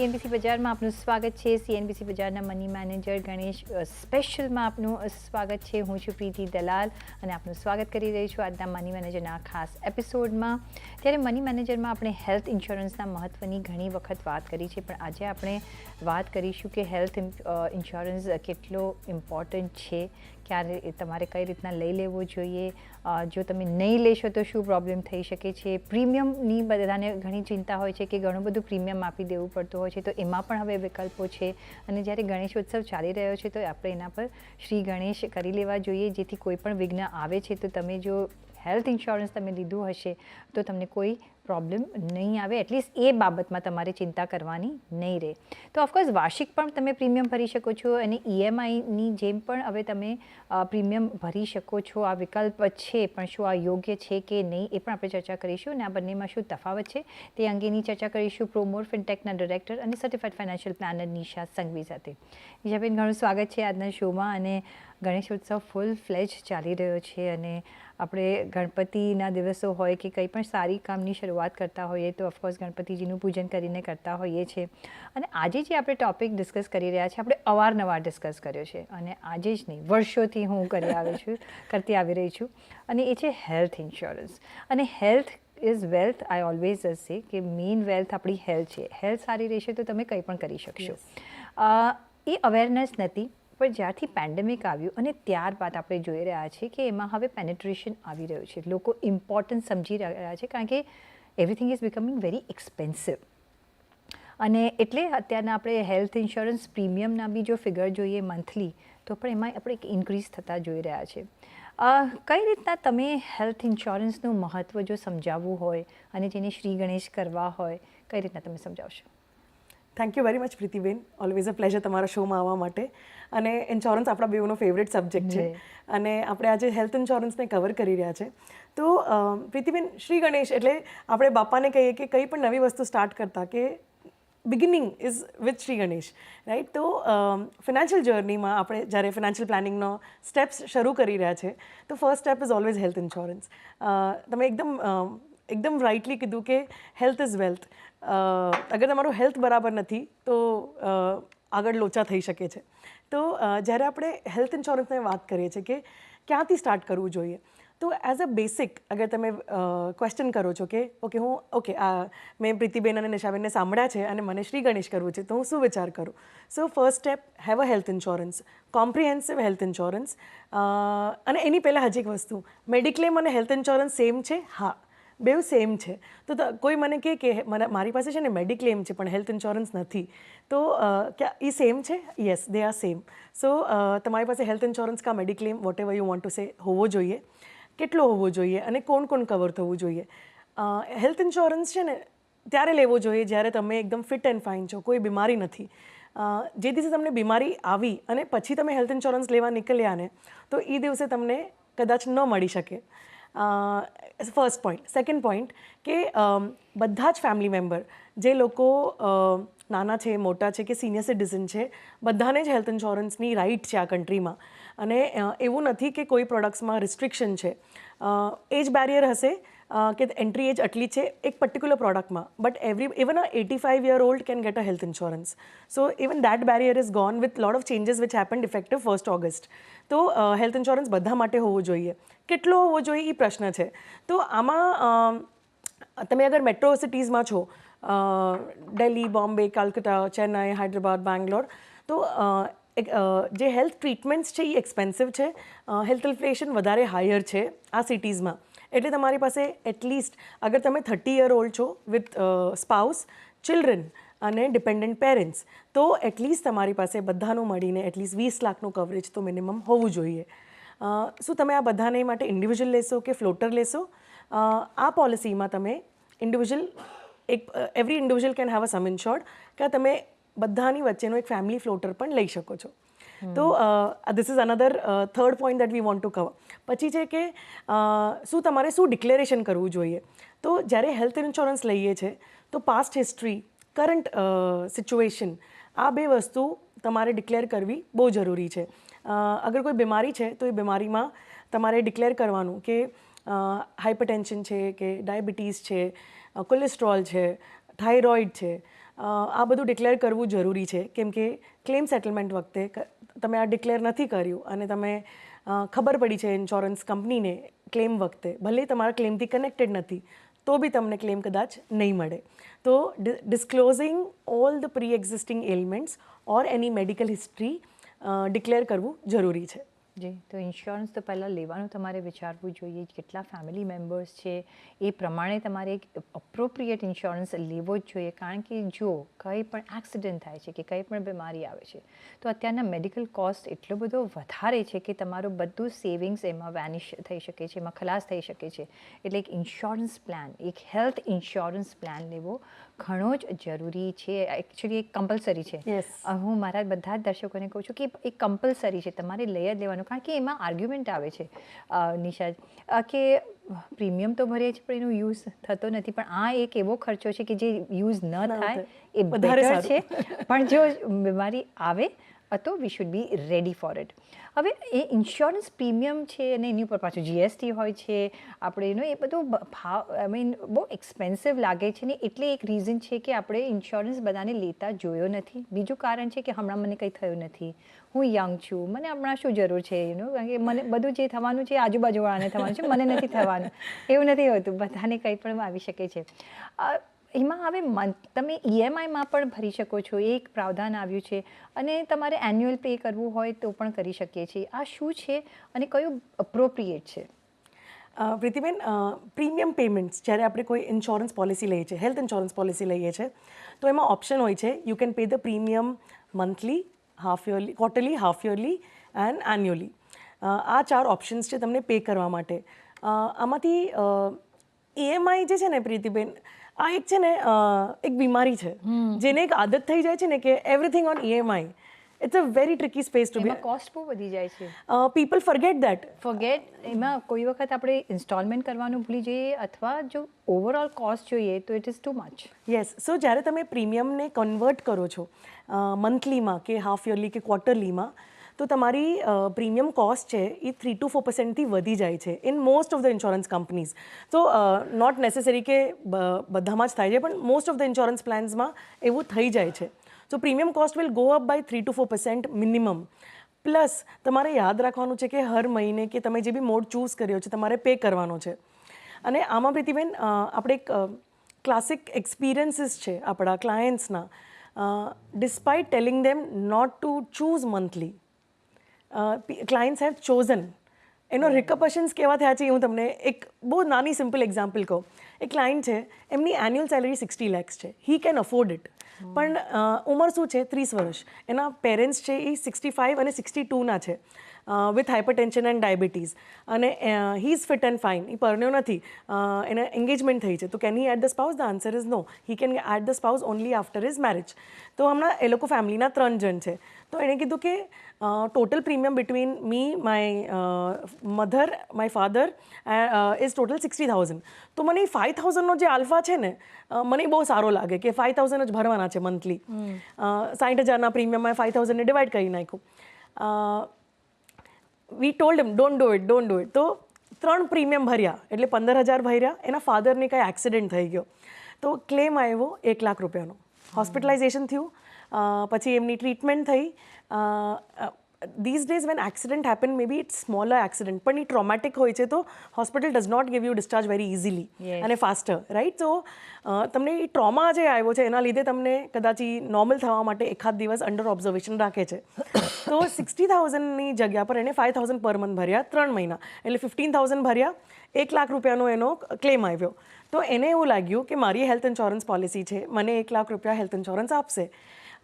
CNBC બજારમાં આપનું સ્વાગત છે. સીએનબીસી બજારના મની મેનેજર ગણેશ સ્પેશિયલમાં આપનું સ્વાગત છે. હું છું પ્રીતિ દલાલ અને આપનું સ્વાગત કરી રહી છું આજના મની મેનેજરના ખાસ એપિસોડમાં ત્યારે મની મેનેજરમાં આપણે હેલ્થ ઇન્સ્યોરન્સના મહત્ત્વની ઘણી વખત વાત કરી છે. પણ આજે આપણે વાત કરીશું કે હેલ્થ ઇન્સ્યોરન્સ કેટલો ઇમ્પોર્ટન્ટ છે ક્યારે તમારે કઈ રીતના લઈ લેવો જોઈએ? જો તમે નહીં લેશો તો શું પ્રોબ્લેમ થઈ શકે છે? પ્રીમિયમની બધાને ઘણી ચિંતા હોય છે કે ઘણું બધું પ્રીમિયમ આપી દેવું પડતું હોય છે, તો એમાં પણ હવે વિકલ્પો છે. અને જ્યારે ગણેશોત્સવ ચાલી રહ્યો છે, તો આપણે એના પર શ્રી ગણેશ કરી લેવા જોઈએ, જેથી કોઈ પણ વિઘ્ન આવે છે. તો તમે જો હેલ્થ ઇન્સ્યોરન્સ તમે લીધું હશે, તો તમને કોઈ પ્રોબ્લેમ નહીં આવે એટલીસ્ટ એ બાબતમાં તમારે ચિંતા કરવાની નહીં રહે. તો ઓફકોર્સ વાર્ષિક પણ તમે પ્રીમિયમ ભરી શકો છો અને ઈએમઆઈની જેમ પણ હવે તમે પ્રીમિયમ ભરી શકો છો. આ વિકલ્પ છે, પણ શું આ યોગ્ય છે કે નહીં એ પણ આપણે ચર્ચા કરીશું અને આ બંનેમાં શું તફાવત છે તે અંગેની ચર્ચા કરીશું પ્રોમોર ફિનટેકના ડિરેક્ટર અને certified financial planner Nisha Sanghvi સાથે. નિશાબેન, ઘણું સ્વાગત છે આજના શોમાં અને ગણેશ ઉત્સવ ફૂલ ફ્લેજ ચાલી રહ્યો છે અને આપણે ગણપતિના દિવસો હોય કે કંઈ પણ સારી કામની શરૂઆત કરતા હોઈએ તો ઓફકોર્સ ગણપતિજીનું પૂજન કરીને કરતા હોઈએ છીએ અને આજે જે આપણે ટોપિક ડિસ્કસ કરી રહ્યા છીએ આપણે અવારનવાર ડિસ્કસ કર્યો છે અને આજે જ નહીં વર્ષોથી હું કરી આવી છું કરતી આવી રહી છું અને એ છે હેલ્થ ઇન્સ્યોરન્સ અને health is wealth I always say કે મેઇન વેલ્થ આપણી હેલ્થ છે. હેલ્થ સારી રહેશે તો તમે કંઈ પણ કરી શકશો. એ અવેરનેસ નથી. પણ જ્યારથી પેન્ડેમિક આવ્યું અને ત્યારબાદ આપણે જોઈ રહ્યા છીએ કે એમાં હવે પેનેટ્રેશન આવી રહ્યું છે. લોકો ઇમ્પોર્ટન્સ સમજી રહ્યા છે કારણ કે everything is becoming very expensive અને એટલે અત્યારના આપણે હેલ્થ ઇન્સ્યોરન્સ પ્રીમિયમના બી જો ફિગર જોઈએ મંથલી તો પણ એમાં આપણે એક ઇન્ક્રીઝ થતા જોઈ રહ્યા છે. કઈ રીતના તમે હેલ્થ ઇન્સ્યોરન્સનું મહત્ત્વ જો સમજાવવું હોય અને જેને શ્રી ગણેશ કરવા હોય, કઈ રીતના તમે સમજાવશો? થેન્ક યુ વેરી મચ પ્રીતિબેન. ઓલવેઝ અ પ્લેઝર તમારા શોમાં આવવા માટે. અને ઇન્સ્યોરન્સ આપણા બેઉનો ફેવરેટ સબ્જેક્ટ છે. અને આપણે આજે હેલ્થ ઇન્સ્યોરન્સને કવર કરી રહ્યા છે. તો પ્રીતિબેન શ્રી ગણેશ એટલે આપણે બાપાને કહીએ કે કંઈ પણ નવી વસ્તુ સ્ટાર્ટ કરતા કે beginning is with Shri Ganesh right તો ફિનાન્શિયલ જર્નીમાં આપણે જ્યારે ફિનાન્શિયલ પ્લાનિંગનો સ્ટેપ્સ શરૂ કરી રહ્યા છે તો first step is always health insurance તમે એકદમ એકદમ રાઇટલી કીધું કે હેલ્થ ઇઝ વેલ્થ અગર તમારું હેલ્થ બરાબર નથી તો આગળ લોચા થઈ શકે છે. તો જ્યારે આપણે હેલ્થ ઇન્સ્યોરન્સની વાત કરીએ છીએ કે ક્યાંથી સ્ટાર્ટ કરવું જોઈએ, તો એઝ અ બેસિક અગર તમે ક્વેશ્ચન કરો છો કે, ઓકે, હું, ઓકે, આ, મેં પ્રીતિબેન અને નિશાબેનને સાંભળ્યા છે અને મને શ્રી ગણેશ કરવું છે, તો હું શું વિચાર કરું? So first step have a health insurance comprehensive health insurance અને એની પહેલાં હજી એક વસ્તુ મેડિક્લેમ અને હેલ્થ ઇન્સ્યોરન્સ સેમ છે? હા. બેવ સેમ છે. તો કોઈ મને કહે કે મને, મારી પાસે છે ને મેડિક્લેમ છે, પણ હેલ્થ ઇન્સ્યોરન્સ નથી. તો ક્યાં એ સેમ છે? Yes they are same so તમારી પાસે હેલ્થ ઇન્સ્યોરન્સ કા mediclaim whatever you want to say હોવો જોઈએ. કેટલો હોવો જોઈએ અને કોણ કોણ કવર થવું જોઈએ? હેલ્થ ઇન્સ્યોરન્સ છે ને, ત્યારે લેવો જોઈએ જ્યારે તમે એકદમ ફિટ એન્ડ ફાઇન છો, કોઈ બીમારી નથી. જે દિવસે તમને બીમારી આવી અને પછી તમે હેલ્થ ઇન્સ્યોરન્સ લેવા નીકળ્યા ને, તો એ દિવસે તમને કદાચ ન મળી શકે. ફર્સ્ટ પોઈન્ટ સેકન્ડ પોઈન્ટ કે બધા જ ફેમિલી મેમ્બર જે લોકો નાના છે, મોટા છે, કે સિનિયર સિટીઝન છે, બધાને જ હેલ્થ ઇન્સ્યોરન્સની રાઇટ છે આ કન્ટ્રીમાં અને એવું નથી કે કોઈ પ્રોડક્ટ્સમાં રિસ્ટ્રિક્શન છે. એજ બેરિયર હશે કે એન્ટ્રી એજ આટલી છે એક particular પ્રોડક્ટમાં but every even a eighty five year old can get a health insurance so even that barrier is gone with lot of changes which happened effective first August તો health insurance બધા માટે હોવો જોઈએ. કેટલો હોવો જોઈએ એ પ્રશ્ન છે. તો આમાં તમે અગર મેટ્રો સિટીઝમાં છો દિલ્હી બોમ્બે કલકત્તા ચેન્નાઈ હૈદરાબાદ બેંગ્લોર તો જે હેલ્થ ટ્રીટમેન્ટ્સ છે એ એક્સપેન્સિવ છે. હેલ્થ ઇન્ફ્લેશન વધારે હાયર છે આ સિટીઝમાં એટલે તમારી પાસે એટલીસ્ટ અગર તમે થર્ટી યર ઓલ્ડ છો વિથ સ્પાઉસ ચિલ્ડ્રન અને ડિપેન્ડન્ટ પેરેન્ટ્સ તો એટલીસ્ટ તમારી પાસે બધાનું મળીને એટલીસ્ટ વીસ લાખનું કવરેજ તો મિનિમમ હોવું જોઈએ. શું તમે આ બધાને માટે ઇન્ડિવિજ્યુઅલ લેશો કે ફ્લોટર લેશો? આ પોલિસીમાં તમે ઇન્ડિવિજ્યુઅલ એક every individual can have a sum insured કે તમે બધાની વચ્ચેનો એક ફેમિલી ફ્લોટર પણ લઈ શકો છો. તો this is another third point that we want to cover પછી છે કે શું તમારે શું ડિક્લેરેશન કરવું જોઈએ? તો જ્યારે હેલ્થ ઇન્સ્યોરન્સ લઈએ છીએ તો પાસ્ટ હિસ્ટ્રી કરંટ સિચ્યુએશન આ બે વસ્તુ તમારે ડિક્લેર કરવી બહુ જરૂરી છે. અગર કોઈ બીમારી છે, તો એ બીમારીમાં તમારે ડિક્લેર કરવાનું કે હાઇપરટેન્શન છે, કે ડાયાબિટીસ છે કોલેસ્ટ્રોલ છે થાઇરોઇડ છે. આ બધું ડિક્લેર કરવું જરૂરી છે. કેમ કે ક્લેમ સેટલમેન્ટ વખતે તમે આ ડિક્લેર નથી કર્યું અને તમે ખબર પડી છે ઇન્સ્યોરન્સ કંપનીને ક્લેમ વખતે. ભલે તમારા ક્લેમથી કનેક્ટેડ નથી, તો બી તમને ક્લેમ કદાચ નહીં મળે. તો disclosing all the pre existing elements or any medical history declare કરવું જરૂરી છે. જી, તો ઇન્સ્યોરન્સ તો પહેલાં લેવાનું તમારે વિચારવું જોઈએ કેટલા ફેમિલી મેમ્બર્સ છે. એ પ્રમાણે તમારે એક અપ્રોપ્રિએટ ઇન્સ્યોરન્સ લેવો જ જોઈએ. કારણ કે જો કંઈ પણ એક્સિડન્ટ થાય છે કે કંઈ પણ બીમારી આવે છે, તો અત્યારના મેડિકલ કોસ્ટ એટલો બધો વધારે છે કે તમારું બધું સેવિંગ્સ એમાં વેનિશ થઈ શકે છે, એમાં ખલાસ થઈ શકે છે. એટલે એક ઇન્સ્યોરન્સ પ્લાન એક હેલ્થ ઇન્સ્યોરન્સ પ્લાન લેવો ઘણો જ જરૂરી છે. એકચ્યુઅલી એક કમ્પલસરી છે. હું મારા બધા જ દર્શકોને કહું છું કે એ કમ્પલસરી છે. તમારે લઈ જ લેવાનું. કારણ કે એમાં આર્ગ્યુમેન્ટ આવે છે. નિશા કે પ્રીમિયમ તો ભરીએ છીએ પણ એનો યુઝ થતો નથી. પણ આ એક એવો ખર્ચો છે કે જે યુઝ ન થાય થાય. એ વધારે છે. પણ જો બીમારી આવે તો we should be ready for it હવે એ ઇન્સ્યોરન્સ પ્રીમિયમ છે અને એની ઉપર પાછું જીએસટી હોય છે, આપણે એનો એ બધું ભાવ આઈ મીન બહુ એક્સપેન્સિવ લાગે છે ને એટલે એક રીઝન છે કે આપણે ઇન્સ્યોરન્સ બધાને લેતા જોયો નથી. બીજું કારણ છે કે હમણાં મને કંઈ થયું નથી. હું યંગ છું, મને હમણાં શું જરૂર છે એનું કારણ કે મને બધું જે થવાનું છે આજુબાજુવાળાને થવાનું છે, મને નથી થવાનું. એવું નથી હોતું, બધાને કંઈ પણ આવી શકે છે. એમાં હવે મંથ તમે ઈએમઆઈમાં પણ ભરી શકો છો, એ એક પ્રાવધાન આવ્યું છે. અને તમારે એન્યુઅલ પે કરવું હોય તો પણ કરી શકીએ છીએ. આ શું છે અને કયું અપ્રોપ્રિએટ છે? પ્રીતિબેન પ્રીમિયમ પેમેન્ટ્સ જ્યારે આપણે કોઈ ઇન્સ્યોરન્સ પોલિસી લઈએ છીએ હેલ્થ ઇન્સ્યોરન્સ પોલિસી લઈએ છીએ, તો એમાં ઓપ્શન હોય છે you can pay the premium monthly half yearly quarterly half yearly and annually આ ચાર ઓપ્શન્સ છે તમને પે કરવા માટે. આમાંથી ઈએમઆઈ જે છે ને પ્રીતિબેન આ એક છે ને એક બીમારી છે જેને એક આદત થઈ જાય છે ને કે everything on EMI it's a very tricky space to be cost બહુ વધી જાય છે. પીપલ ફોરગેટ દેટ ફોરગેટ એમાં કોઈ વખત આપણે ઇન્સ્ટોલમેન્ટ કરવાનું ભૂલી જઈએ અથવા જો ઓવરઓલ કોસ્ટ જોઈએ તો it is too much yes so જ્યારે તમે પ્રીમિયમને કન્વર્ટ કરો છો મંથલીમાં કે હાફ યરલી કે ક્વાર્ટરલીમાં તો તમારી પ્રીમિયમ કોસ્ટ છે એ થ્રી ટુ ફોર પર્સન્ટથી વધી જાય છે in most of the insurance companies તો નોટ નેસેસરી કે બધામાં જ થાય છે, પણ મોસ્ટ ઓફ ધ ઇન્સ્યોરન્સ પ્લાન્સમાં એવું થઈ જાય છે. So premium cost will go up by three two four percent minimum plus તમારે યાદ રાખવાનું છે કે હર મહિને કે તમે જે બી મોડ ચૂઝ કર્યો છે, તમારે પે કરવાનો છે. અને આમાં પ્રીતિબેન આપણે એક ક્લાસિક એક્સપિરિયન્સીસ છે આપણા ક્લાયન્ટ્સના despite telling them not to choose monthly clients have chosen એનો રિકપશન્સ કેવા થયા છે એ હું તમને એક બહુ નાની સિમ્પલ એક્ઝામ્પલ કહું. એક ક્લાયન્ટ છે એમની એન્યુઅલ સેલરી સિક્સટી લેક્સ છે. હી કેન અફોર્ડ ઇટ પણ ઉંમર શું છે? ત્રીસ વર્ષ. એના પેરેન્ટ્સ છે એ સિક્સટી ફાઇવ અને સિક્સટી ટુના છે. વિથ હાઇપરટેન્શન એન્ડ ડાયાબિટીઝ અને he is fit and fine એ પરણ્યો નથી. એને એન્ગેજમેન્ટ થઈ છે. તો can he add the spouse the answer is no he can add the spouse only after is marriage તો હમણાં એ લોકો ફેમિલીના ત્રણ જણ છે. તો એણે કીધું કે total premium between me my mother my father is total sixty thousand તો મને એ ફાઇવ થાઉઝન્ડનો જે આલ્ફા છે ને મને બહુ સારો લાગે કે ફાઇવ થાઉઝન્ડ જ ભરવાના છે મંથલી સાઠ હજારના પ્રીમિયમમાં ફાઇવ થાઉઝન્ડને ડિવાઈડ કરી નાખ્યું. We told them don't do it don't do it તો ત્રણ પ્રીમિયમ ભર્યા એટલે પંદર હજાર ભર્યા એના ફાધરને કાંઈ એક્સિડન્ટ થઈ ગયો. તો ક્લેમ આવ્યો એક લાખ રૂપિયાનો. હોસ્પિટલાઇઝેશન થયું પછી એમની ટ્રીટમેન્ટ થઈ. These days when accident happen may be it smaller accident પણ એ ટ્રોમેટિક હોય છે તો hospital does not give you discharge very easily અને ફાસ્ટર રાઈટ તો તમને એ ટ્રોમા જે આવ્યો છે એના લીધે તમને કદાચ નોર્મલ થવા માટે એકાદ દિવસ અંડર ઓબ્ઝર્વેશન રાખે છે. તો સિક્સટી થાઉઝન્ડની જગ્યા પર એને ફાઇવ થાઉઝન્ડ પર મંથ ભર્યા ત્રણ મહિના. એટલે ફિફ્ટીન થાઉઝન્ડ ભર્યા, એક લાખ રૂપિયાનો એનો ક્લેમ આવ્યો. તો એને એવું લાગ્યું કે મારી હેલ્થ ઇન્સ્યોરન્સ પોલિસી છે, મને એક લાખ રૂપિયા હેલ્થ ઇન્સ્યોરન્સ આપશે.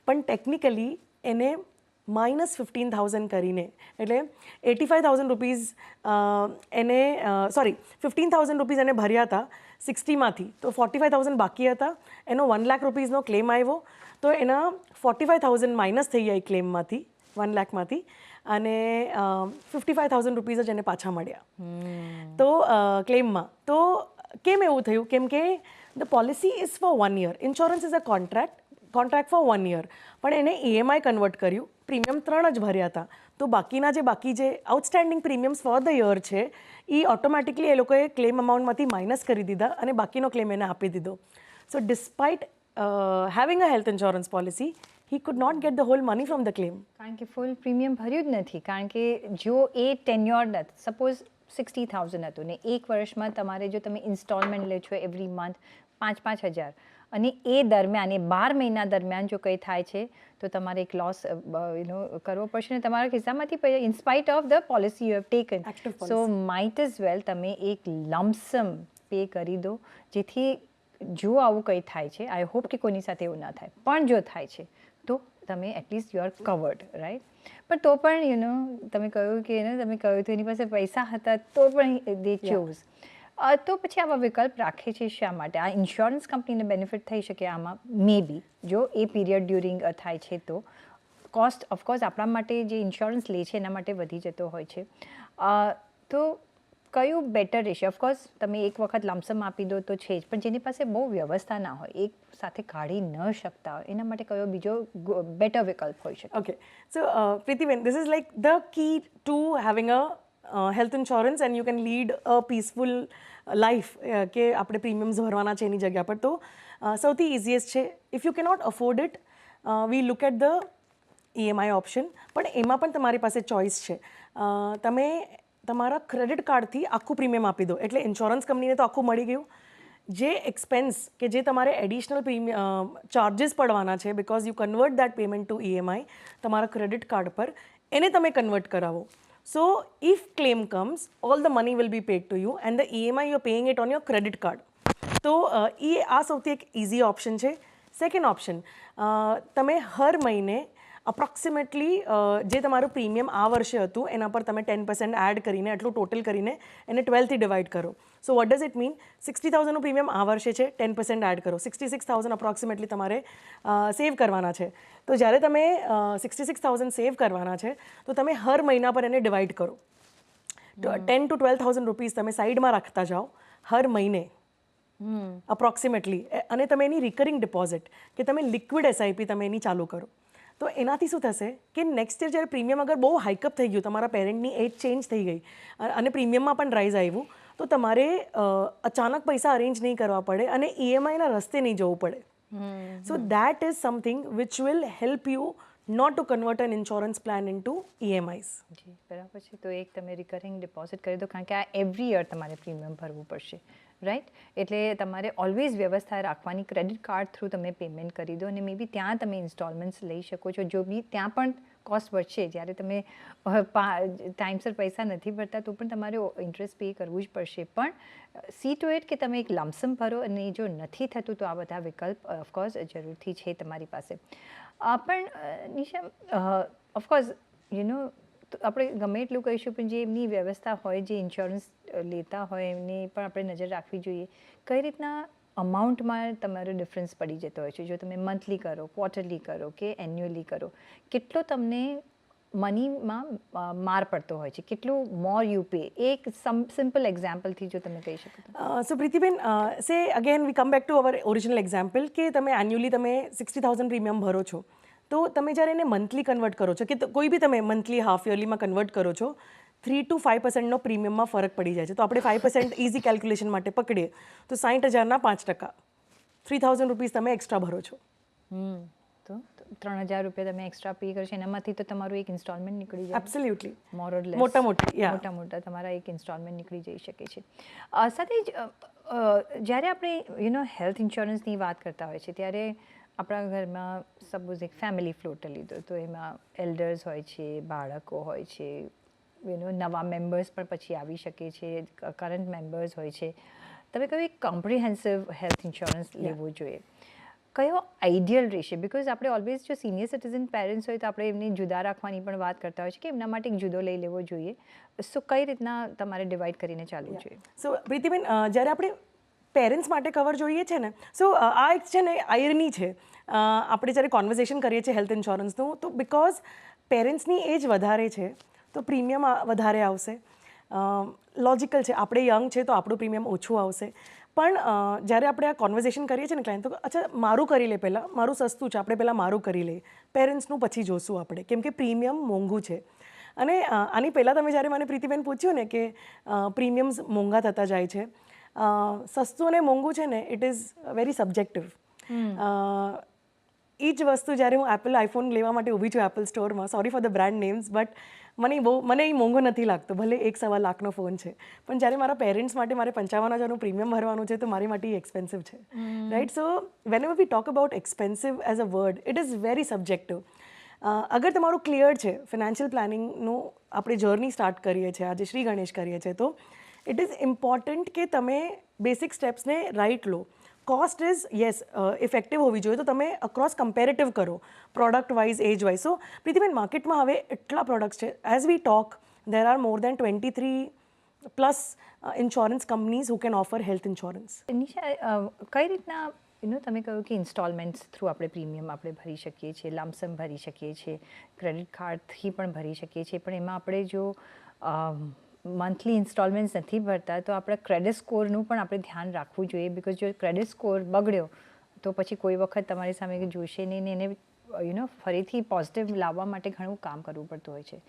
પણ ટેકનિકલી એને માઇનસ ફિફ્ટીન થાઉઝન્ડ કરીને, એટલે એટી ફાઇવ થાઉઝન્ડ રૂપીઝ એને સોરી ફિફ્ટીન થાઉઝન્ડ રૂપીઝ એને ભર્યા હતા સિક્સટીમાંથી તો ફોર્ટી ફાઇવ થાઉઝન્ડ બાકી હતા. એનો વન લાખ રૂપીઝનો ક્લેમ આવ્યો. તો એના ફોર્ટી ફાઇવ થાઉઝન્ડ માઇનસ થઈ ગયા એ ક્લેમમાંથી વન લાખમાંથી અને ફિફ્ટી ફાઇવ થાઉઝન્ડ રૂપીઝ જ એને પાછા મળ્યા. તો ક્લેમમાં તો કેમ એવું થયું? કેમ કે the policy is for one year insurance is a contract contract for one year પણ એને ઈએમઆઈ કન્વર્ટ કર્યું. પ્રીમિયમ ત્રણ જ ભર્યા હતા. તો બાકીના જે બાકી જે outstanding premiums for the year છે એ ઓટોમેટિકલી એ લોકોએ ક્લેમ અમાઉન્ટમાંથી માઇનસ કરી દીધા અને બાકીનો ક્લેમ એને આપી દીધો. So despite having a health insurance insurance policy, could not get the whole money from the claim કારણ કે ફૂલ પ્રીમિયમ ભર્યું જ નથી. કારણ કે જો એ ટેન્યોર નથી સપોઝ સિક્સટી થાઉઝન્ડ હતું ને એક વર્ષમાં તમારે જો તમે ઇન્સ્ટોલમેન્ટ લે છો એવરી મંથ પાંચ પાંચ હજાર અને એ દરમિયાન એ બાર મહિના દરમિયાન જો કંઈ થાય છે તો તમારે એક લોસ યુનો કરવો પડશે ને તમારા ખિસ્સામાંથી in spite of the policy you have taken so might as well તમે એક લમસમ પે કરી દો જેથી જો આવું કંઈ થાય છે આઈ હોપ કે કોઈની સાથે એવું ના થાય પણ જો થાય છે તો તમે at least you are covered right પણ તો પણ યુ નો તમે કહ્યું કે ને તમે કહ્યું તો એની પાસે પૈસા હતા તો પણ દે ચોઝ તો પછી આવા વિકલ્પ રાખે છે શા માટે? આ ઇન્સ્યોરન્સ કંપનીને બેનિફિટ થઈ શકે આમાં? મે બી જો એ પીરિયડ ડ્યુરિંગ થાય છે તો. કોસ્ટ ઓફકોર્સ આપણા માટે જે ઇન્સ્યોરન્સ લે છે એના માટે વધી જતો હોય છે. તો કયું બેટર રહેશે? ઓફકોર્સ તમે એક વખત લમસમ આપી દો તો છે જ, પણ જેની પાસે બહુ વ્યવસ્થા ના હોય, એક સાથે કાઢી ન શકતા હોય, એના માટે કયો બીજો બેટર વિકલ્પ હોઈ શકે? Okay so Pritiben this is like the key to having a health insurance and you can lead a peaceful life કે આપણે પ્રીમિયમ્સ ભરવાના છે એની જગ્યા પર. તો સૌથી ઇઝીએસ્ટ છે if you cannot afford it we look at the EMI option પણ એમાં પણ તમારી પાસે ચોઇસ છે. તમે તમારા ક્રેડિટ કાર્ડથી આખું પ્રીમિયમ આપી દો. એટલે ઇન્સ્યોરન્સ કંપનીને તો આખું મળી ગયું. જે એક્સપેન્સ કે જે તમારે એડિશનલ પ્રીમિયમ ચાર્જિસ પડવાના છે because you convert that payment to EMI તમારા ક્રેડિટ કાર્ડ પર, એને તમે કન્વર્ટ કરાવો. So if claim comes all the money will be paid to you and the EMI you paying it on your credit card તો એ આ સૌથી એક ઇઝી ઓપ્શન છે. સેકન્ડ ઓપ્શન તમે હર મહિને અપ્રોક્સિમેટલી જે તમારું પ્રીમિયમ આ વર્ષે હતું એના પર તમે ટેન પર્સન્ટ એડ કરીને એટલું ટોટલ કરીને એને ટ્વેલ્થથી ડિવાઈડ કરો. So what does it mean sixty થાઉઝન્ડનું premium આ વર્ષે છે ટેન પર્સન્ટ એડ કરો. સિક્સટી સિક્સ થાઉઝન્ડ અપ્રોક્સિમેટલી તમારે સેવ કરવાના છે. તો જ્યારે તમે સિક્સટી સિક્સ થાઉઝન્ડ સેવ કરવાના છે તો તમે હર મહિના પર એને ડિવાઈડ કરો. Ten to twelve thousand rupees તમે સાઈડમાં રાખતા જાઓ હર મહિને. અપ્રોક્સિમેટલી અને તમે એની રિકરિંગ ડિપોઝિટ કે તમે લિક્વિડ એસઆઈપી તમે એની ચાલુ કરો. તો એનાથી શું થશે કે નેક્સ્ટ યર જ્યારે પ્રીમિયમ અગર બહુ હાઇકઅપ થઈ ગયું તમારા પેરેન્ટની એજ ચેન્જ થઈ ગઈ અને પ્રીમિયમમાં પણ રાઇઝ આવ્યું તો તમારે અચાનક પૈસા અરેન્જ નહીં કરવા પડે અને ઈએમઆઈના રસ્તે નહીં જવું પડે. So that is something which will help you not to convert an insurance plan into EMIs જી બરાબર છે. તો એક તમે રિકરિંગ ડિપોઝિટ કરી દો કારણ કે આ એવરી યર તમારે પ્રીમિયમ ભરવું પડશે. રાઈટ એટલે તમારે ઓલવેઝ વ્યવસ્થા રાખવાની ક્રેડિટ કાર્ડ થ્રુ તમે પેમેન્ટ કરી દો અને મે બી ત્યાં તમે ઇન્સ્ટોલમેન્ટ્સ લઈ શકો છો. જો બી ત્યાં પણ કોસ્ટ વધશે, જ્યારે તમે ટાઈમસર પૈસા નથી ભરતા, તો પણ તમારે ઇન્ટરેસ્ટ પે કરવું જ પડશે. પણ, સી ટુ એટ કે તમે એક લમસમ ભરો અને જો નથી થતું, તો આ બધા વિકલ્પ ઓફકોર્સ જરૂરથી છે તમારી પાસે. પણ નિશા ઓફકોર્સ યુ નો તો આપણે ગમે એટલું કહીશું, પણ જે એમની વ્યવસ્થા હોય, જે ઇન્સ્યોરન્સ લેતા હોય, એમની પણ આપણે નજર રાખવી જોઈએ. કઈ રીતના અમાઉન્ટમાં તમારો ડિફરન્સ પડી જતો હોય છે? જો તમે મંથલી કરો ક્વાર્ટરલી કરો કે એન્યુઅલી કરો, કેટલો તમને મનીમાં માર પડતો હોય છે? કેટલું મોર યુ પે એક સિમ્પલ એક્ઝામ્પલથી જો તમે કહી શકો so Pritiben say again we come back to our original example કે તમે એન્યુઅલી તમે સિક્સટી થાઉઝન્ડ પ્રીમિયમ ભરો છો. તો તમે જ્યારે એને મંથલી કન્વર્ટ કરો છો કે કોઈ બી તમે મંથલી હાફ યરલીમાં કન્વર્ટ કરો છો થ્રી ટુ ફાઇવ પર્સન્ટનો પ્રીમિયમમાં ફરક પડી જાય છે. તો આપણે ફાઇવ પર્સન્ટ ઇઝી કેલ્ક્યુલેશન માટે પકડીએ તો સાઠ હજારના પાંચ ટકા. થ્રી થાઉઝન્ડ રૂપીઝ તમે એક્સ્ટ્રા ભરો છો. હમ તો ત્રણ હજાર રૂપિયા તમે એક્સ્ટ્રા પે કરશો એનામાંથી તો તમારું એક ઇન્સ્ટોલમેન્ટ નીકળી જાય. એબ્સોલ્યુટલી મોર ઓર મોટા મોટી. મોટા મોટા તમારા એક ઇન્સ્ટોલમેન્ટ નીકળી જઈ શકે છે. સાથે જ જ્યારે આપણે યુ નો હેલ્થ ઇન્સ્યોરન્સની વાત કરતા હોય છે ત્યારે આપણા ઘરમાં સપોઝ એક ફેમિલી ફ્લોટર લીધો તો એમાં એલ્ડર્સ હોય છે બાળકો હોય છે યુનો નવા મેમ્બર્સ પણ પછી આવી શકે છે કરંટ મેમ્બર્સ હોય છે. તમે કહ્યું એક કોમ્પ્રિહેન્સિવ હેલ્થ ઇન્સ્યોરન્સ લેવો જોઈએ? કયો આઈડિયલ રહેશે? બિકોઝ આપણે ઓલવેઝ જો સિનિયર સિટીઝન પેરેન્ટ્સ હોય તો આપણે એમને જુદા રાખવાની પણ વાત કરતા હોય છે કે એમના માટે એક જુદો લઈ લેવો જોઈએ. સો કઈ રીતના તમારે ડિવાઈડ કરીને ચાલવું જોઈએ? સો પ્રીતિબેન જ્યારે આપણે પેરેન્ટ્સ માટે કવર જોઈએ છે ને? સો આ એક છે ને આયરની છે. આપણે જ્યારે કોન્વર્ઝેશન કરીએ છીએ હેલ્થ ઇન્સ્યોરન્સનું તો બિકોઝ પેરેન્ટ્સની એજ વધારે છે, તો પ્રીમિયમ વધારે આવશે. લોજિકલ છે, આપણે યંગ છે તો આપણું પ્રીમિયમ ઓછું આવશે. પણ જ્યારે આપણે આ કોન્વર્ઝેશન કરીએ છીએ ને ક્લાયન્ટ તો અચ્છા, મારું કરી લે પહેલાં, મારું સસ્તું છે, આપણે પહેલાં મારું કરી લઈએ પેરેન્ટ્સનું પછી જોશું આપણે, કેમ કે પ્રીમિયમ મોંઘું છે. અને આની પહેલાં તમે જ્યારે મને પ્રીતિબેન પૂછ્યું ને કે પ્રીમિયમ્સ મોંઘા થતા જાય છે સસ્તું અને મોંઘું છે ને ઇટ ઇઝ વેરી સબ્જેક્ટિવ એ જ વસ્તુ જ્યારે હું એપલ આઈફોન લેવા માટે ઊભી છું એપલ સ્ટોરમાં sorry for the brand names but મને બહુ મને એ મોંઘો નથી લાગતો ભલે એક સવા લાખનો ફોન છે. પણ જ્યારે મારા પેરેન્ટ્સ માટે મારે પંચાવન હજારનું પ્રીમિયમ ભરવાનું છે તો મારી માટે એક્સપેન્સિવ છે. Right so whenever we talk about expensive as a word it is very subjective અગર તમારું ક્લિયર છે ફિનાન્શિયલ પ્લાનિંગનું આપણે જર્ની સ્ટાર્ટ કરીએ છીએ આજે શ્રી ગણેશ કરીએ છીએ તો ઇટ ઇઝ ઇમ્પોર્ટન્ટ કે તમે બેસિક સ્ટેપ્સને right law. Cost is yes effective હોવી જોઈએ. તો તમે અક્રોસ કમ્પેરેટિવ કરો product wise age wise so Pritiben માર્કેટમાં હવે એટલા પ્રોડક્ટ્સ છે. As we talk there are more than twenty three plus insurance companies who can offer health insurance Nisha કઈ રીતના એનું તમે કહ્યું કે ઇન્સ્ટોલમેન્ટ્સ થ્રુ આપણે પ્રીમિયમ આપણે ભરી શકીએ છીએ લામસમ ભરી શકીએ છીએ ક્રેડિટ કાર્ડથી પણ ભરી શકીએ છીએ. પણ એમાં આપણે જો મંથલી ઇન્સ્ટોલમેન્ટ્સ નથી ભરતા તો આપણા ક્રેડિટ સ્કોરનું પણ આપણે ધ્યાન રાખવું જોઈએ. બિકોઝ જો ક્રેડિટ સ્કોર બગડ્યો તો પછી કોઈ વખત તમારી સામે જોશે નહીં ને એને યુ નો ફરીથી પોઝિટિવ લાવવા માટે ઘણું કામ કરવું પડતું હોય છે.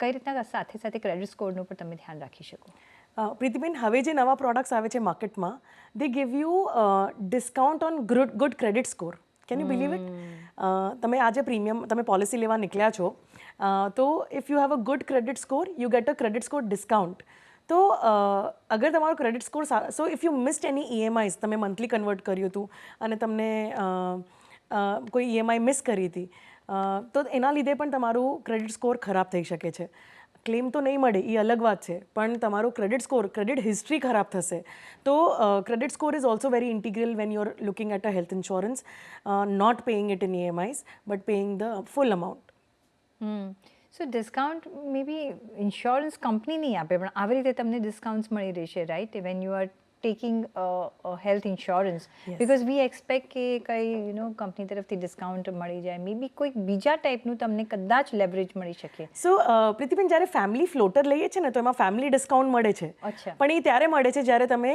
કઈ રીતના સાથે સાથે ક્રેડિટ સ્કોરનું પણ તમે ધ્યાન રાખી શકો? પ્રીતિબેન હવે જે નવા પ્રોડક્ટ્સ આવે છે માર્કેટમાં they give you discount on good good credit score can you believe it તમે આજે પ્રીમિયમ તમે પોલિસી લેવા નીકળ્યા છો તો if you have a good credit score you get a credit score discount તો અગર તમારો credit score so if you missed any EMIs તમે મંથલી કન્વર્ટ કર્યું હતું અને તમને કોઈ ઈએમઆઈ મિસ કરી હતી તો એના લીધે પણ તમારું ક્રેડિટ સ્કોર ખરાબ થઈ શકે છે. ક્લેમ તો નહીં મળે, એ અલગ વાત છે, પણ તમારો ક્રેડિટ સ્કોર ક્રેડિટ હિસ્ટ્રી ખરાબ થશે. તો credit score is also very integral when you looking at a health insurance not paying it in EMIs but paying the full amount so discount may be insurance company નહીં આપે, પણ આવી રીતે તમને discounts મળી રહેશે right when you are taking health insurance because we expect કે કઈ યુ નો કંપની તરફથી ડિસ્કાઉન્ટ મળી જાય. મે બી કોઈક બીજા ટાઈપનું તમને કદાચ લેવરેજ મળી શકે. સો પ્રીતિબેન જ્યારે ફેમિલી ફ્લોટર લઈએ છીએ ને તો એમાં ફેમિલી ડિસ્કાઉન્ટ મળે છે. અચ્છા. પણ એ ત્યારે મળે છે જ્યારે તમે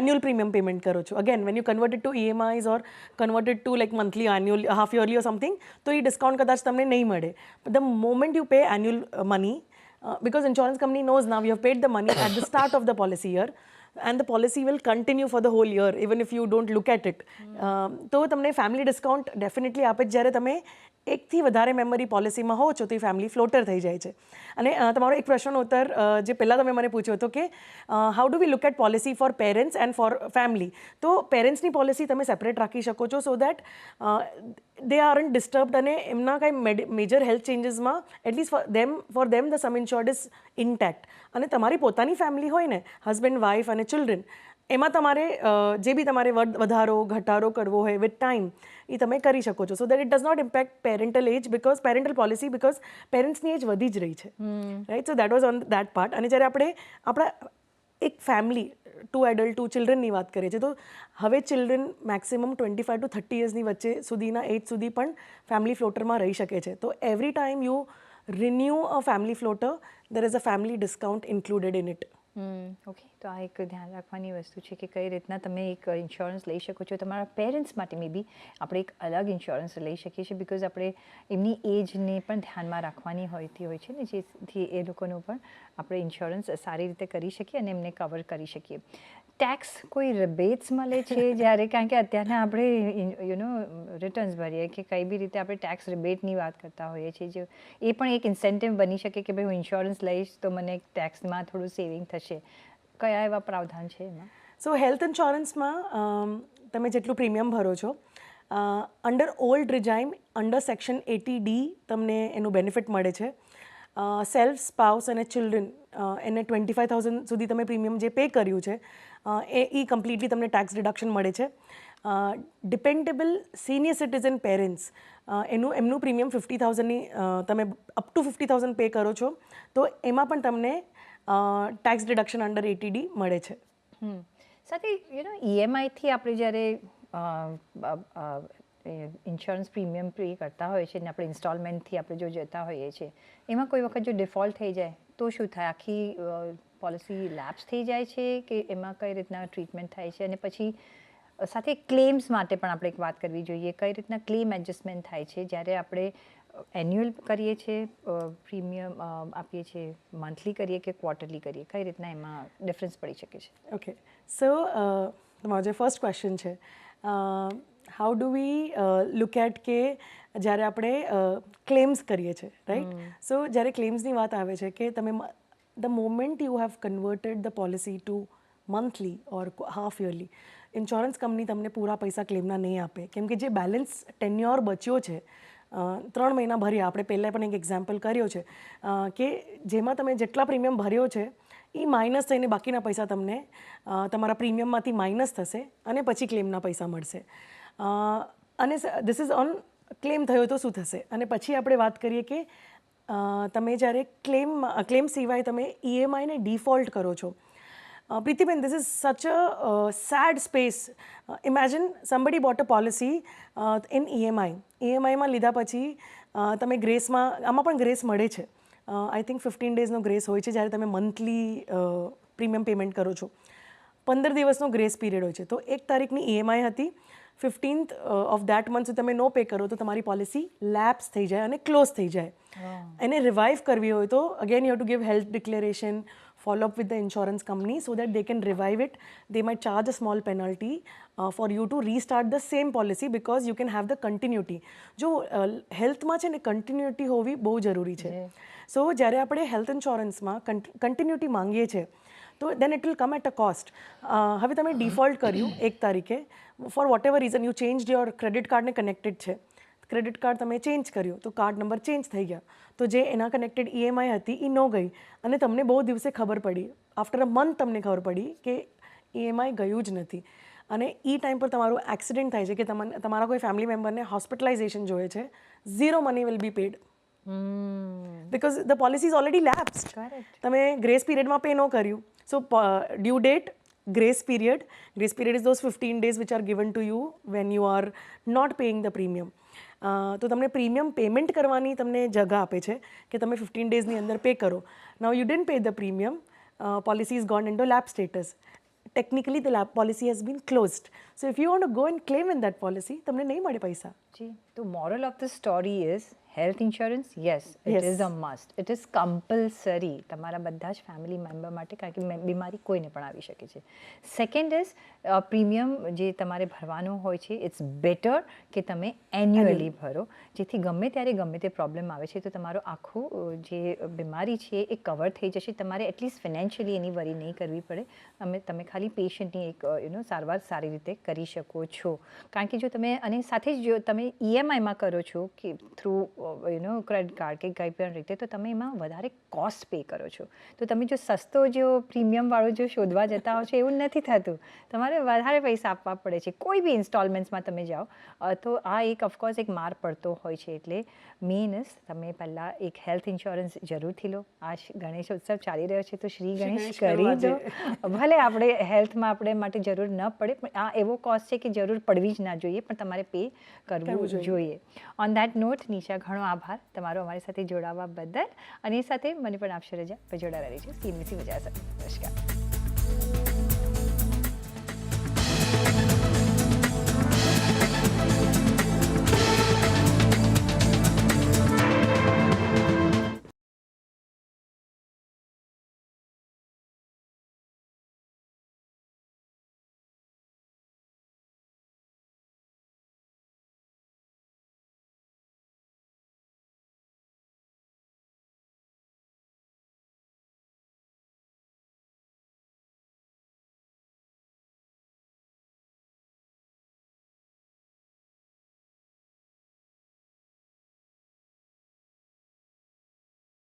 એન્યુઅલ પ્રીમિયમ પેમેન્ટ કરો છો. Again when you converted to EMIs or converted to like monthly annual half yearly or something તો એ ડિસ્કાઉન્ટ કદાચ તમને નહીં મળે. The moment you pay annual money because insurance company knows now you have paid the money at the start of the policy year. And the policy will continue for the whole year even if you don't look at Um, તો તમને family discount definitely આપે જ જ્યારે તમે એકથી વધારે memory પોલિસીમાં હો છો તો એ ફેમિલી ફ્લોટર થઈ જાય છે અને તમારો એક પ્રશ્નનો ઉત્તર જે પહેલાં તમે મને પૂછ્યો હતો કે how do we look at policy for parents and for family તો પેરેન્ટ્સની પોલિસી તમે સેપરેટ રાખી શકો છો so that they are disturbed અને એમના કાંઈ major health ચેન્જીસમાં at least for them for them the sum insured is intact અને તમારી પોતાની ફેમિલી હોય ને હસબન્ડ વાઈફ અને ચિલ્ડ્રન એમાં તમારે જે બી તમારે વધ- વધારો ઘટાડો કરવો હોય વિથ ટાઈમ એ તમે કરી શકો છો. So that it does not impact parental age because parental policy because પેરેન્ટ્સની age વધી જ રહી છે. Right so that was on that part અને જ્યારે આપણે આપણા એક ફેમિલી ટુ એડલ્ટ ટુ ચિલ્ડ્રનની વાત કરીએ છીએ. તો હવે children maximum twenty five to thirty યર્સની વચ્ચે સુધીના એજ સુધી પણ ફેમિલી ફ્લોટરમાં રહી શકે છે. તો every time you renew a family floater there is a family discount included in it okay તો આ એક ધ્યાન રાખવાની વસ્તુ છે કે કઈ રીતના તમે એક ઇન્સ્યોરન્સ લઈ શકો છો. તમારા પેરેન્ટ્સ માટે મે બી આપણે એક અલગ ઇન્સ્યોરન્સ લઈ શકીએ છીએ બિકોઝ આપણે એમની એજને પણ ધ્યાનમાં રાખવાની હોયતી હોય છે ને, જેથી એ લોકોનું પણ આપણે ઇન્સ્યોરન્સ સારી રીતે કરી શકીએ અને એમને કવર કરી શકીએ. ટેક્સ કોઈ રિબેટ્સ મળે છે જ્યારે? કારણ કે અત્યારના આપણે યુ નો રિટર્ન્સ ભરીએ કે કઈ બી રીતે આપણે ટેક્સ રિબેટની વાત કરતા હોઈએ છીએ. જે એ પણ એક ઇન્સેન્ટિવ બની શકે કે ભાઈ હું ઇન્સ્યોરન્સ લઈશ તો મને ટેક્સમાં થોડું સેવિંગ થશે. કયા એવા પ્રાવધાન છે એમાં? સો હેલ્થ ઇન્સ્યોરન્સમાં તમે જેટલું પ્રીમિયમ ભરો છો under old regime under section eighty D તમને એનું બેનિફિટ મળે છે. સેલ્ફ સ્પાઉસ અને ચિલ્ડ્રન એને ટ્વેન્ટી ફાઇવ થાઉઝન્ડ સુધી તમે પ્રીમિયમ જે પે કર્યું છે એ એ કમ્પ્લીટલી તમને ટેક્સ ડિડક્શન મળે છે. ડિપેન્ડેબલ સિનિયર સિટીઝન પેરેન્ટ્સ એનું, એમનું પ્રીમિયમ ફિફ્ટી થાઉઝન્ડની તમે up to fifty thousand pay કરો છો, તો એમાં પણ તમને ટેક્સ ડિડક્શન અંડર એટીડી મળે છે. સાથે યુ નો ઈએમઆઈથી આપણે જ્યારે ઇન્સ્યોરન્સ પ્રીમિયમ પે કરતા હોઈએ છીએ ને આપણે ઇન્સ્ટોલમેન્ટથી આપણે જો જતા હોઈએ છીએ, એમાં કોઈ વખત જો ડિફોલ્ટ થઈ જાય, તો શું થાય? આખી પોલિસી લેપ્સ થઈ જાય છે કે એમાં કઈ રીતના ટ્રીટમેન્ટ થાય છે? અને પછી સાથે ક્લેમ્સ માટે પણ આપણે એક વાત કરવી જોઈએ. કઈ રીતના ક્લેમ એડજસ્ટમેન્ટ થાય છે? જ્યારે આપણે એન્યુઅલ કરીએ છીએ પ્રીમિયમ આપીએ છીએ મંથલી કરીએ કે ક્વાર્ટરલી કરીએ? કઈ રીતના એમાં ડિફરન્સ પડી શકે છે? ઓકે સો તમારો જે ફર્સ્ટ ક્વેશ્ચન છે how do we look at કે જ્યારે આપણે ક્લેમ્સ કરીએ છીએ રાઈટ સો જ્યારે ક્લેમ્સની વાત આવે છે કે તમે the moment you have converted the policy to monthly or half yearly insurance company તમને પૂરા પૈસા ક્લેમના નહીં આપે. કેમ કે જે બેલેન્સ ટેન્યોર બચ્યો છે ત્રણ મહિના ભર્યા. આપણે પહેલાં પણ એક એક્ઝામ્પલ કર્યો છે કે જેમાં તમે જેટલા પ્રીમિયમ ભર્યો છે એ માઇનસ થઈને બાકીના પૈસા તમને તમારા પ્રીમિયમમાંથી માઇનસ થશે અને પછી ક્લેમના પૈસા મળશે. અને ધીસ ઇઝ ઓન ક્લેમ થયો તો શું થશે? અને પછી આપણે વાત કરીએ કે તમે જ્યારે ક્લેમ ક્લેમ સિવાય તમે ઈએમઆઈને ડિફોલ્ટ કરો છો Uh, Preetiben, this is such a uh, sad space. Uh, imagine somebody bought a policy uh, in EMI. EMIમાં લીધા પછી uh, તમે ગ્રેસમાં આમાં પણ ગ્રેસ મળે છે. આઈ થિંક ફિફ્ટીન ડેઝનો ગ્રેસ હોય છે જ્યારે તમે મંથલી પ્રીમિયમ પેમેન્ટ કરો છો. પંદર દિવસનો ગ્રેસ પીરિયડ હોય છે. તો એક તારીખની ઈએમઆઈ હતી. ફિફ્ટીન્થ ઓફ દેટ મંથ સુધી તમે નો પે કરો તો તમારી પોલિસી લેપ્સ થઈ જાય અને ક્લોઝ થઈ જાય. એને રિવાઇવ કરવી હોય તો again you have to give health declaration follow up with the insurance company so that they can revive it. They might charge a small penalty uh, for you to restart the same policy because you can have the continuity. જો હેલ્થમાં છે ને continuity હોવી બહુ જરૂરી છે સો જ્યારે આપણે health ઇન્સ્યોરન્સમાં continuity માંગીએ છીએ તો then it will come at a cost હવે તમે ડિફોલ્ટ કર્યું એક તારીખે for whatever reason you change your credit કાર્ડને કનેક્ટેડ છે ક્રેડિટ કાર્ડ તમે ચેન્જ કર્યું તો કાર્ડ નંબર ચેન્જ થઈ ગયા. તો જે એના કનેક્ટેડ ઈએમઆઈ હતી એ ન ગઈ. અને તમને બહુ દિવસે ખબર પડી આફ્ટર અ મંથ તમને ખબર પડી કે ઈએમઆઈ ગયું જ નથી. અને એ ટાઈમ પર તમારું એક્સિડન્ટ થાય છે કે તમને તમારા કોઈ ફેમિલી મેમ્બરને હોસ્પિટલાઇઝેશન જોઈએ છે zero money will be paid because the policy is already lapse તમે ગ્રેસ પીરિયડમાં પે ન કર્યું. So due date period. Grace period is those 15 days which are given to you when you are not paying the premium. Uh, તો તમને premium payment કરવાની તમને જગા આપે છે કે તમે ફિફ્ટીન ડેઝની અંદર પે કરો. Now you didn't pay the premium policy is gone into lapse status technically the lapse policy has been closed so if you want go and claim in that policy તમને નહીં મળે પૈસા. જી, તો moral of the story is health insurance yes it is a must it is compulsory તમારા બધા જ family member માટે કારણ કે બીમારી કોઈને પણ આવી શકે છે. સેકન્ડ ઇઝ પ્રીમિયમ જે તમારે ભરવાનું હોય છે ઇટ્સ બેટર કે તમે એન્યુઅલી ભરો. જેથી ગમે ત્યારે ગમે તે પ્રોબ્લેમ આવે છે તો તમારો આખું જે બીમારી છે એ કવર થઈ જશે. તમારે એટલીસ્ટ ફિનાન્શિયલી એની વરી નહીં કરવી પડે. અમે તમે ખાલી પેશન્ટની એક યુ નો સારવાર સારી રીતે કરી શકો છો. કારણ કે જો તમે અને સાથે જ જો તમે ઈએમઆઈમાં કરો છો કે through you know credit card કે કંઈ પણ રીતે તો તમે એમાં વધારે કોસ્ટ પે કરો છો. તો તમે જો સસ્તો જો પ્રીમિયમવાળો જો શોધવા જતા હો છો એવું નથી થતું. તમારે વધારે પૈસા આપવા પડે છે. કોઈ બી ઇન્સ્ટોલમેન્ટ્સમાં તમે જાઓ તો આ એક ઓફકોર્સ એક માર પડતો હોય છે. એટલે મેઇન ઇઝ તમે પહેલાં એક હેલ્થ ઇન્સ્યોરન્સ જરૂરથી લો. આ ગણેશ ઉત્સવ ચાલી રહ્યો છે તો શ્રી ગણેશ કરી દો. ભલે આપણે હેલ્થમાં આપણે માટે જરૂર ન પડે પણ આ એવો કોસ્ટ છે કે જરૂર પડવી જ ના જોઈએ પણ તમારે પે કરવું જોઈએ. ઓન ધેટ નોટ નિશા ઘણો આભાર તમારો અમારી સાથે જોડાવા બદલ. અને એ સાથે મને પણ આપશો રજા. જોડાયા રહીશું. સીમની સી મજા સાથે નમસ્કાર.